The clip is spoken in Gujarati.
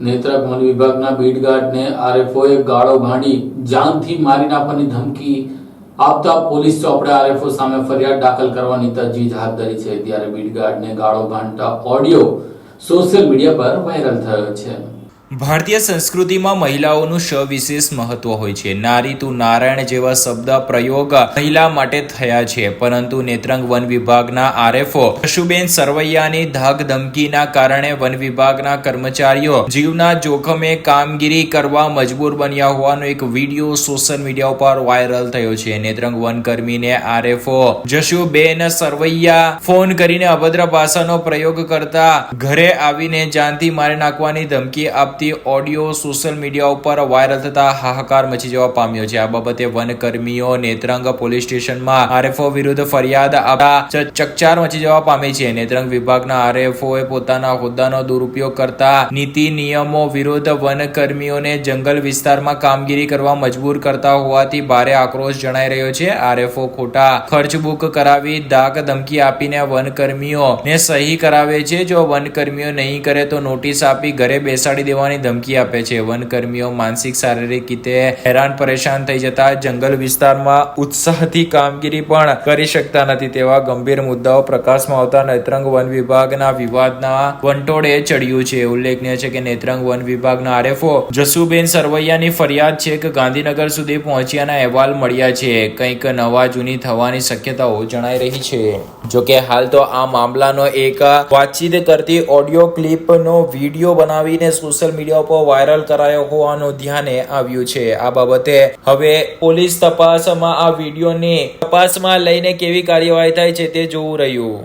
નેત્રક વન વિભાગના બીટગાર્ડને આરએફઓએ ગાળો ભાંડી, જાનથી મારી નાખવાની ધમકી આપતા પોલીસ ચોપડે આરએફઓ સામે ફરિયાદ દાખલ કરવાની તજવીજ હાથ ધરી છે. ત્યારે બીટગાર્ડને ગાળો ભાંડતા ઓડિયો સોશિયલ મીડિયા પર વાયરલ થયો છે. ભારતીય સંસ્કૃતિમાં મહિલાઓનું સવિશેષ મહત્વ હોય છે. નારી તું નારાયણ જેવા શબ્દ પ્રયોગ મહિલા માટે થયા છે, પરંતુ નેત્રંગ વન વિભાગના આરએફઓ પશુબેન સરવૈયાની ધાક ધમકીના કારણે વન વિભાગના કર્મચારીઓ જીવના જોખમે કામગીરી કરવા મજબૂર બન્યા હોવાનો એક વીડિયો સોશિયલ મીડિયા ઉપર વાયરલ થયો છે. નેત્રંગ વન કર્મીને આરએફઓ જશુબેન સરવૈયા ફોન કરીને અભદ્ર ભાષાનો પ્રયોગ કરતા ઘરે આવીને જાનથી મારી નાખવાની ધમકી આપતી ઓડિયો, સોશિયલ મીડિયા ઉપર વાયરલ થતા હાહાકાર મચી જવા પામ્યો છે. આ બાબતે વનકર્મીઓ, નેત્રંગ પોલીસ સ્ટેશનમાં આરએફઓ વિરુદ્ધ ફરિયાદ આપતા ચકચાર મચી જવા પામી છે. નેત્રંગ વિભાગના આરએફઓએ પોતાના હોદ્દાનો દુરુપયોગ કરતા નીતિ નિયમો વિરુદ્ધ વનકર્મીઓને જંગલ વિસ્તારમાં કામગીરી કરવા મજબૂર કરતા હોવાથી ભારે આક્રોશ જણાઈ રહ્યો છે. આરએફઓ ખોટા ખર્ચ બુક કરાવી ધાક ધમકી આપીને વનકર્મીઓ ને સહી કરાવે છે. જો વનકર્મીઓ નહીં કરે તો નોટિસ આપી ઘરે બેસાડી દેવાની ધમકી આપે છે. વનકર્મીઓ માનસિક, શારીરિક રીતે હેરાન, પરેશાન થઈ જતા જંગલ વિસ્તારમાં ઉત્સાહથી કામગીરી પણ કરી શકતા નથી તેવા ગંભીર મુદ્દાઓ પ્રકાશમાં આવતા નેત્રંગ વન વિભાગના વિવાદના વંટોળે ચડ્યું છે. ઉલ્લેખનીય છે કે નેત્રંગ વન વિભાગના આરએફઓ જસુબેન સરવૈયાની ફરિયાદ છે કે ગાંધીનગર સુધી પહોંચ્યાના અહેવાલ મળ્યા છે. કંઈક નવા જૂની થવાની શક્યતાઓ જણાઈ રહી છે. જોકે હાલ તો આ મામલાનો એક વાતચીત કરતી ઓડિયો ક્લિપનો વીડિયો બનાવીને સોશિયલ મીડિયા ઉપર વાયરલ કરાયો હોવાનું ધ્યાને આવ્યું છે. આ બાબતે હવે પોલીસ તપાસમાં આ વિડીયોની તપાસમાં લઈને કેવી કાર્યવાહી થાય છે તે જોવું રહ્યું.